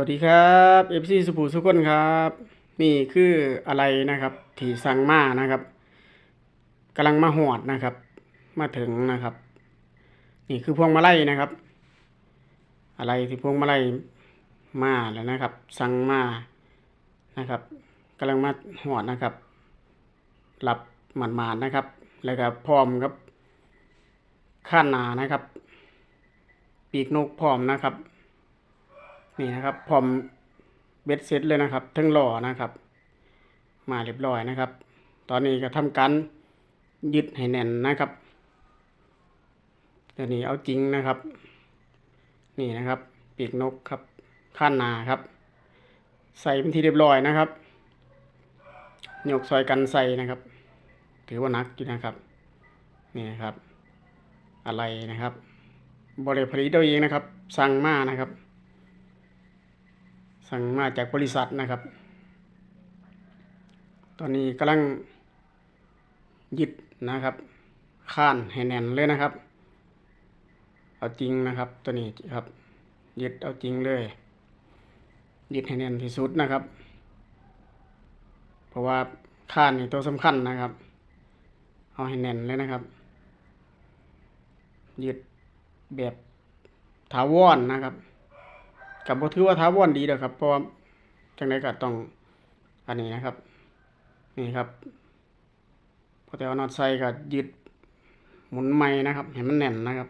วัสดีครับ FC สุภูสุคนครับ นี่คืออะไรนะครับที่สั่งมานะครับกำลังมาหอดนะครับ มาถึงนะครับ นี่คือพวงมาลัยนะครับ อะไรที่พวงมาลัยมาแล้วนะครับ สั่งมานะครับกำลังมาหอดนะครับรับหมาดๆนะครับ แล้วก็พร้อมครับข้านนานะครับ ปีกนกพร้อมนะครับ นี่นะครับพร้อมเบ็ดเสร็จเลยนะครับทั้งหล่อนะครับ มาเรียบร้อยนะครับ ตอนนี้ก็ทำการยึดให้แน่นนะครับเดี๋ยวนี้เอาจริงนะครับ นี่นะครับ ปีกนกครับข้านนาครับ ใส่เป็นที่เรียบร้อยนะครับยกซอยกันใส่นะครับ ถือว่านักอยู่นะครับ นี่นะครับ อะไรนะครับบริผลิตเอาเองนะครับ สั่งมานะครับ สั่งมาจากบริษัทนะครับ ตอนนี้กำลังยึดนะครับข้านให้แน่นเลยนะครับ เอาจริงนะครับ ตัวนี้ครับยึดเอาจริงเลยยึดให้แน่นที่สุดนะครับ เพราะว่าข้านนี่ตัวสำคัญนะครับ เอาให้แน่นเลยนะครับยึดแบบถาวรนะครับ กับบ่ถือว่าท้าวอนดีเด้อครับ เพราะว่าจังไดก็ต้องอันนี้นะครับ นี่ครับพอแต่เอานอตใส่ก็ยึดหมุนไม้นะครับให้มันแน่นนะครับ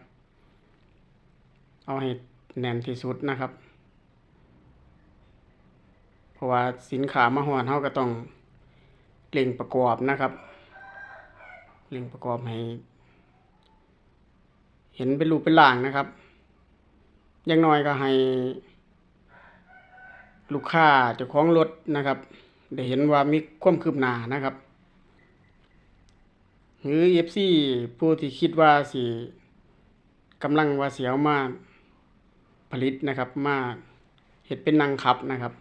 เอาให้แน่นที่สุดนะครับ เพราะว่าสินค้ามาฮอดเฮาก็ต้องเร่งประกอบนะครับเร่งประกอบให้ เห็นเป็นรูปเป็นร่างนะครับอย่างน้อยก็ให้ ลูกค้าเจ้าของรถนะครับได้เห็นว่ามีความคืบหน้านะครับ หรือ FC ผู้ที่คิดว่าสิกำลังว่าเสียวมาผลิตนะครับ มาเห็ดเป็นนางขับนะครับ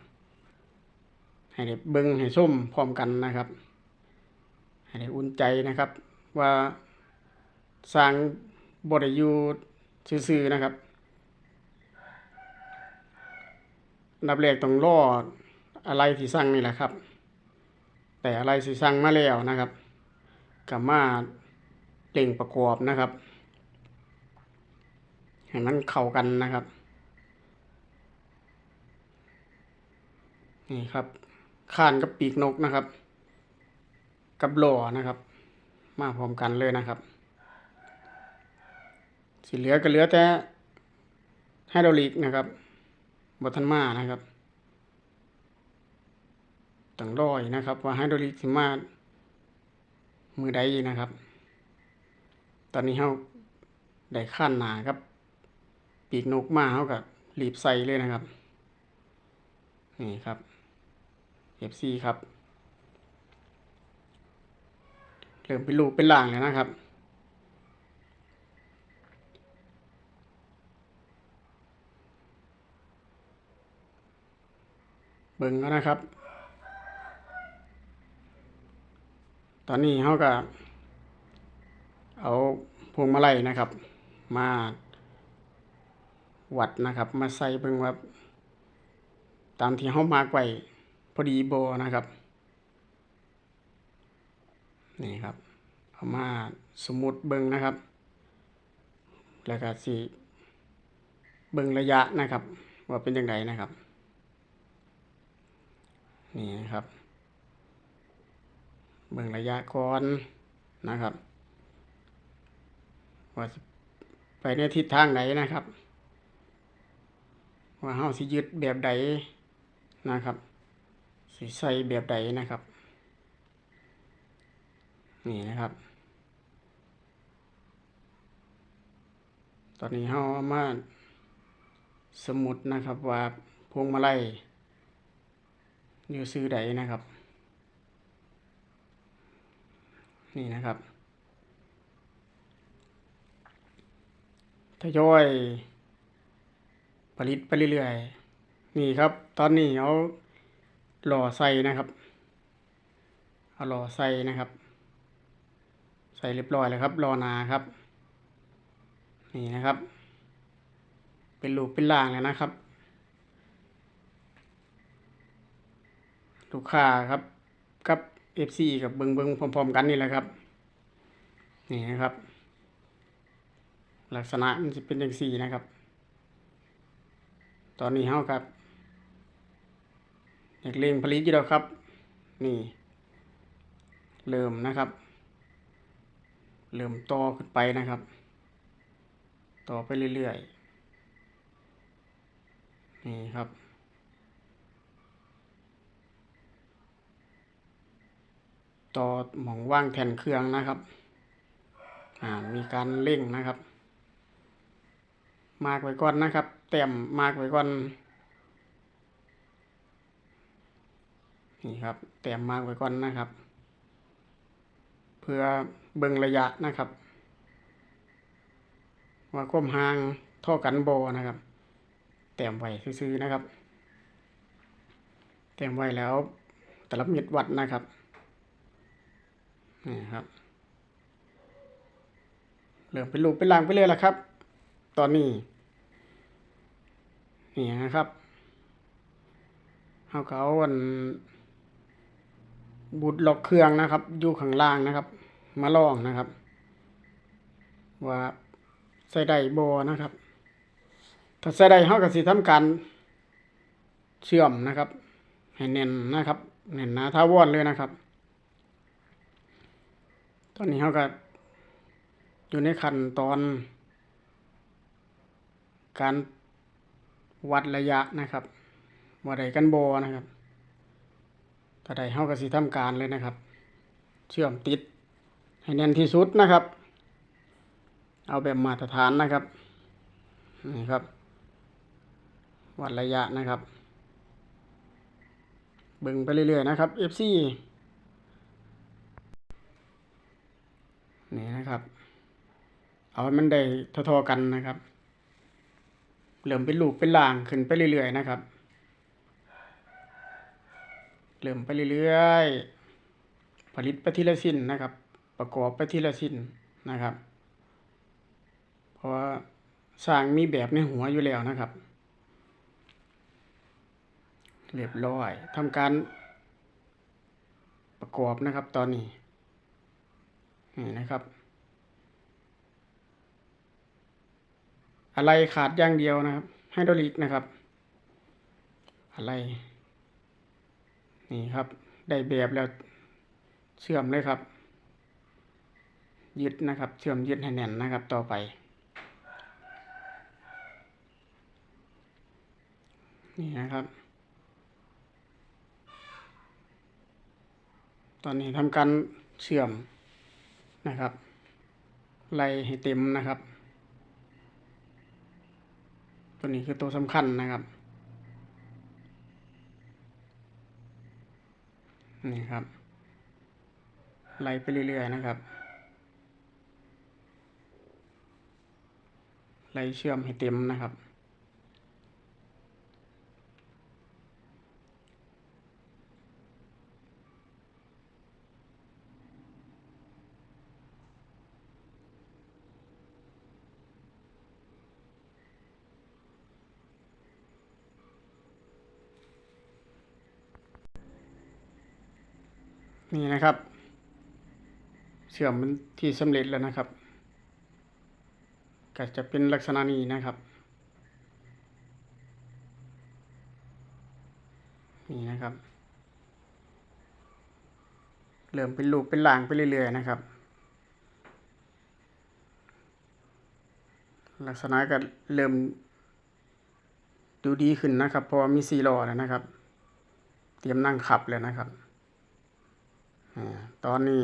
ให้ได้เบิงให้ส้มพร้อมกันนะครับ ให้ได้อุ่นใจนะครับว่าสร้างบริยูซื่อๆนะครับ อัน ดับแรกต้องรออะไรที่สั่งนี่แหละครับ แต่อะไรที่สั่งมาแล้วนะครับกับมาเล่งประกอบนะครับให้มันเข้ากันนะครับนี่ครับข้านกับปีกนกนะครับ กับหล่อนะครับ มาพร้อมกันเลยนะครับ สีเหลือก็เหลือแต่ไฮดรอลิกนะครับ บทันมานะครับต้องร้อยนะครับ ว่าไฮดรลิกสิมามือใดนะครับ ตอนนี้เขาได้ขั้นหนาครับ ปีกนกมาเขากับรีบใส่เลยนะครับ นี่ครับ FC ครับ เริ่มเป็นลูกเป็นหลางแล้วนะครับ บิ่งแล้วนะครับ ตอนนี้เขาก็ เอาพวงมาลัยนะครับ มาวัดนะครับ มาใส่เบิ่งว่าตามที่เขามาร์กไว้พอดีโบนะครับ นี่ครับ เอามาสมมุติเบิ่งนะครับ แล้วก็สิเบิ่งระยะนะครับ ว่าเป็นยังไงนะครับ นี่นะครับ เบิ่งระยะก่อนนะครับ ว่าไปในทิศทางไหนนะครับ ว่าเฮาสิยึดแบบใดนะครับสิใส่แบบใดนะครับ นี่นะครับ ตอนนี้เฮาเอามาสมุดนะครับว่าพวงมาลัย อยู่ซื้อใดนะครับ นี่นะครับทยอยผลิตไปเรื่อยๆ นี่ครับ ตอนนี้เอาหล่อใส่นะครับ เอาหล่อใส่นะครับ ใส่เรียบร้อยแล้วครับรอนาครับ นี่นะครับ เป็นลูกเป็นล่างแล้วนะครับ ลูกค้าครับกับ FC กับเบิงเบิงพร้อม ๆ กันนี่แหละครับ นี่นะครับ ลักษณะมันจะเป็นอย่างสี่นะครับ ตอนนี้เฮากับอยากเร่งผลิตอยู่แล้วครับ นี่ เริ่มนะครับ เริ่มต่อขึ้นไปนะครับ ต่อไปเรื่อยๆ นี่ครับ ต่อหมองว่างแผ่นเครื่องนะครับอ่ามีการเร่งนะครับ มากไว้ก่อนนะครับแต้มมากไว้ก่อนนี่ครับแต้มมากไว้ก่อนนะครับ เพื่อเบิ่งระยะนะครับ ว่าความห่างเท่ากันบ่นะครับแต้มไว้ซื่อๆนะครับแต้มไว้แล้วแต่ลับเม็ดวัดนะครับ นี่ครับเริ่มเป็นรูปเป็นรางไปเลยละครับ ตอนนี้ นี่นะครับเขาเอาอันบูดล็อกเครื่องนะครับ อยู่ข้างล่างนะครับ มาลองนะครับ ว่าใส่ได้บอนะครับ ถ้าใส่ได้เขาก็สิทำการเชื่อมนะครับ ให้แน่นนะครับแน่นหนาท้าวอนเลยนะครับ ตอนนี้เขาก็อยู่ในขั้นตอน การวัดระยะนะครับว่าใดกันโบนะครับถ้าใดเฮาก็สิทำการเลยนะครับ เชื่อมติดให้แน่นที่สุดนะครับ เอาแบบมาตรฐานนะครับนี่ครับ วัดระยะนะครับ เบิ่งไปเรื่อยๆนะครับ FC นี่นะครับ เอาให้มันได้ท่าๆกันนะครับเริ่มเป็นลูกเป็นล่างขึ้นไปเรื่อยๆนะครับเริ่มไปเรื่อยๆ ผลิตไปทีละสิ้นนะครับ ประกอบไปทีละสิ้นนะครับ เพราะว่าสร้างมีแบบในหัวอยู่แล้วนะครับ เรียบร้อยทำการประกอบนะครับตอนนี้ นี่นะครับ อะไรขาดอย่างเดียวนะครับไฮดรอลิกนะครับ อะไร นี่ครับ ได้แบบแล้วเชื่อมเลยครับ ยึดนะครับ เชื่อมยึดให้แน่นนะครับ ต่อไป นี่นะครับ ตอนนี้ทำการเชื่อม นะครับ ไล่ให้เต็มนะครับ ตัวนี้คือตัวสำคัญนะครับ นี่ครับ ไล่ไปเรื่อยๆนะครับไล่เชื่อมให้เต็มนะครับ นี่นะครับเชื่อมมันที่สำเร็จแล้วนะครับ ก็จะเป็นลักษณะนี้นะครับนี่นะครับ เริ่มเป็นลูกเป็นหลางไปเรื่อยๆนะครับ ลักษณะก็เริ่มดูดีขึ้นนะครับเพราะว่ามีสี่ล้อแล้วนะครับ เตรียมนั่งขับแล้วนะครับ ตอนนี้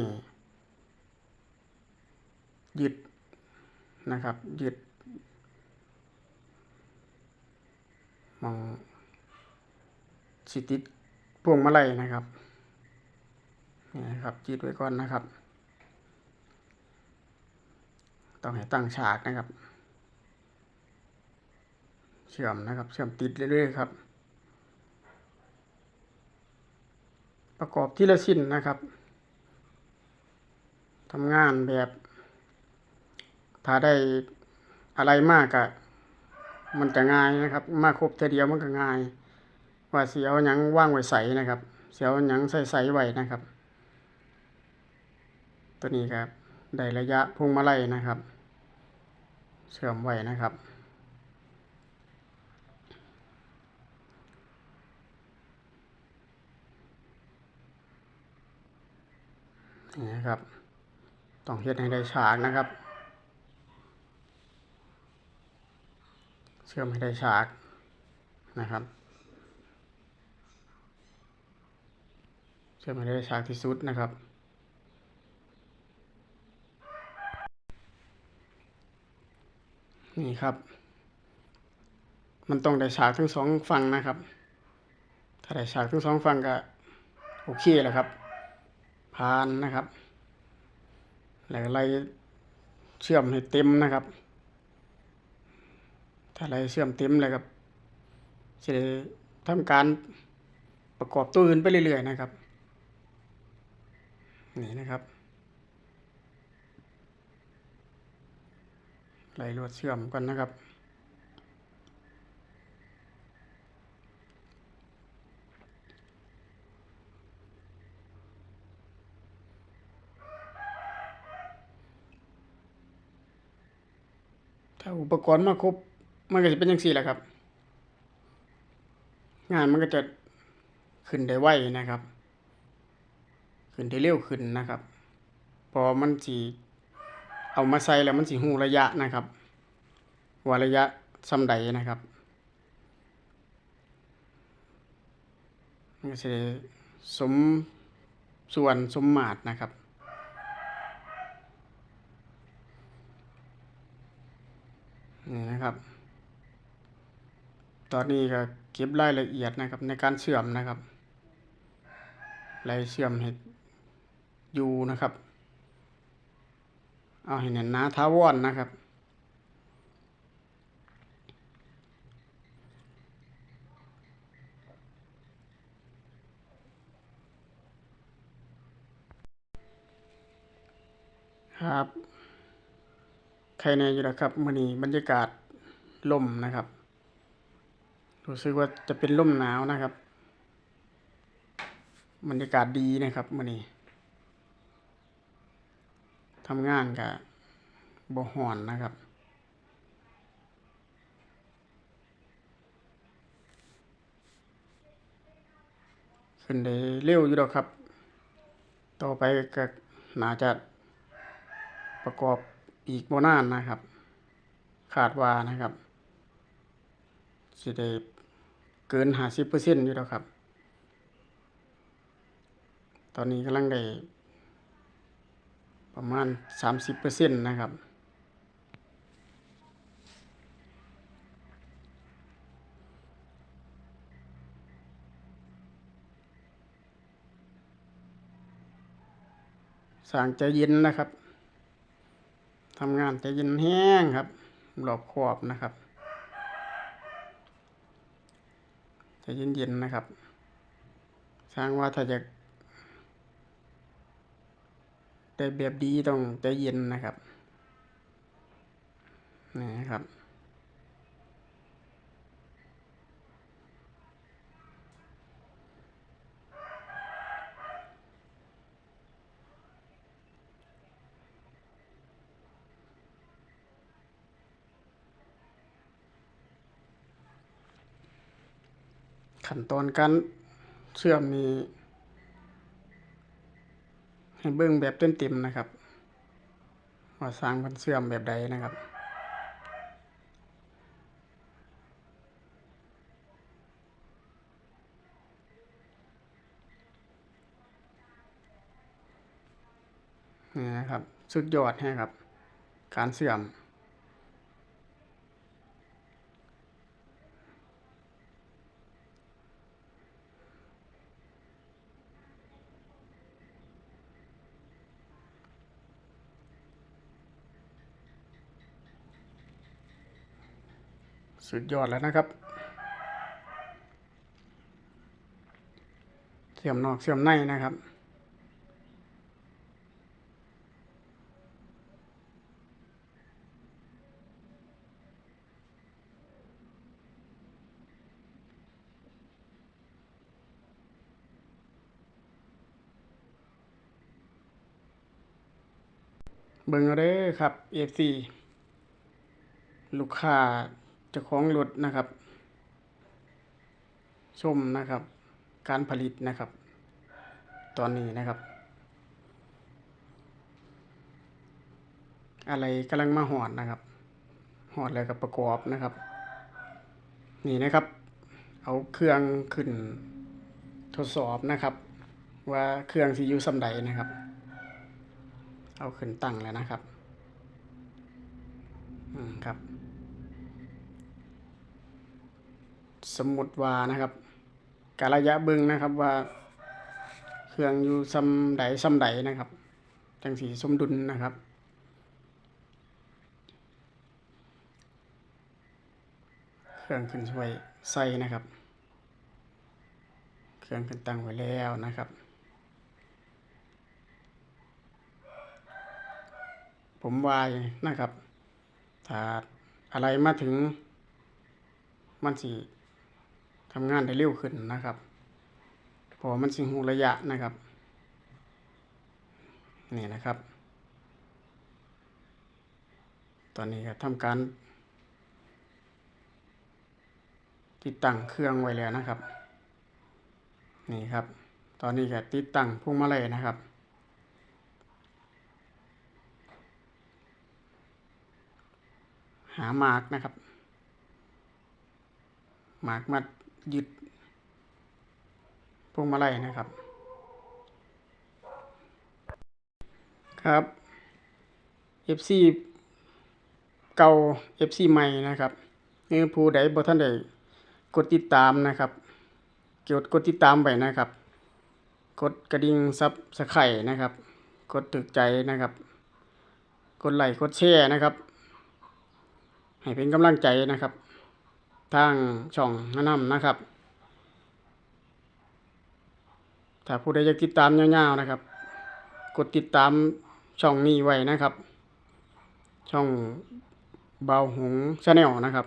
ยึดนะครับยึดมองสิติดพวงมาลัยนะครับนี่นะครับยึดไว้ก่อนนะครับ ต้องให้ตั้งฉากนะครับ เชื่อมนะครับ เชื่อมติดเรื่อยๆครับ ประกอบทีละชิ้นนะครับ ทำงานแบบถ้าได้อะไรมากอะมันจะง่ายนะครับ มาครบเทเดียวมันก็ง่าย ว่าเสิเอาหยังว่างไว้ใสนะครับ เสียวหยังใส่ๆไว้นะครับ ตัวนี้ครับได้ระยะพวงมาลัยนะครับเชื่อมไว้นะครับนี่นะครับ ต้องเฮ็ดให้ได้ฉากนะครับ เชื่อมให้ได้ฉากนะครับ เชื่อมให้ได้ฉากที่สุดนะครับ นี่ครับ มันต้องได้ฉากทั้งสองฝั่งนะครับ ถ้าได้ฉากทั้งสองฝั่งก็โอเคแหละครับ ผ่านนะครับ แล้วไล่เชื่อมให้เต็มนะครับ ถ้าไล่เชื่อมเต็มเลยครับจะทำการประกอบตัวอื่นไปเรื่อยๆนะครับ นี่นะครับไล่ลวดเชื่อมกันนะครับาอุปกรณ์มาครบมันก็จะเป็นอย่างสี่แหละครับ งานมันก็จะขึ้นได้ไวนะครับ ขึ้นได้เร็วขึ้นนะครับ พอมันสีเอามาใส่แล้วมันสีหูระยะนะครับว่าระยะซำใดนะครับมันก็จะสมส่วนสมมาตรนะครับ นี่นะครับ ตอนนี้ก็เก็บรายละเอียดนะครับในการเชื่อมนะครับรายเชื่อมให้ยูนะครับ เอาให้แน่นหนาท้าวอนนะครับ ครับ ใครแน่อยู่แล้วครับมื้อนี้บรรยากาศลมนะครับ รู้สึกว่าจะเป็นลมหนาวนะครับ บรรยากาศดีนะครับมื้อนี้ทำงานกับบ่อนนะครับขึ้นได้เร็วอยู่ดอกครับ ต่อไปก็น่าจะประกอบ อีกบ่นานนะครับคาดว่านะครับสิได้เกิน50%อร์เซ็นต์อยู่แล้วครับ ตอนนี้กำลังได้ประมาณ30%นะครับสร้างใจเย็นนะครับ ทำงานใจเย็นแห้งครับรอบขอบนะครับใจเย็นๆนะครับ สร้างว่าถ้าจะแต่แบบดีต้องใจเย็นนะครับนี่นะครับ ขั้นตอนการเชื่อมนี้ให้เบิ่งแบบเต็มๆนะครับ ว่าสร้างมันเชื่อมแบบใดนะครับนี่นะครับ สุดยอดแฮะครับ การเชื่อม สุดยอดแล้วนะครับ เสื่อมนอกเสื่อมในนะครับเบิ่งเด้อครับ FC ลูกค้า จ้าของรถนะครับชมนะครับ การผลิตนะครับ ตอนนี้นะครับ อะไรกำลังมาหอดนะครับหอดแล้วก็ประกอบนะครับ นี่นะครับ เอาเครื่องขึ้นทดสอบนะครับ ว่าเครื่องสิอยู่สำใดนะครับ เอาขึ้นตั้งแล้วนะครับ อืมครับ สมมุติว่านะครับการะยะเบิ่งนะครับว่า เครื่องอยู่ซำใดซำใดนะครับ จังสีสมดุลนะครับเครื่องขึ้นช่วยใส่นะครับ เครื่องขึ้นตั้งไว้แล้วนะครับ ผมวายนะครับถ้าอะไรมาถึงมันสิ ทำงานได้เร็วขึ้นนะครับเพอมันสิงหูระยะนะครับ นี่นะครับ ตอนนี้ก็ทำการ ติดตั้งเครื่องไว้แล้วนะครับ นี่ครับ ตอนนี้ก็ติดตั้งพวงมาลัยนะครับหามาร์กนะครับ มาร์กมัด ยึดพวงมาลัยนะครับ ครับ FC เก่า FC ใหม่นะครับนี่ผู้ใดบ่ท่านใดกดติดตามนะครับกดกดติดตามไปนะครับ กดกระดิ่งซับสไครนะครับ กดตึกใจนะครับ กดไลค์กดแชร์นะครับ ให้เป็นกำลังใจนะครับ ทางช่องแนะนำนะครับ ถ้าผู้ใดอยากติดตามยาวๆนะครับ กดติดตามช่องนี้ไว้นะครับ ช่องเบาหงชาแนลนะครับ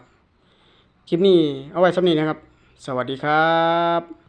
คลิปนี้เอาไว้สำนี้นะครับ สวัสดีครับ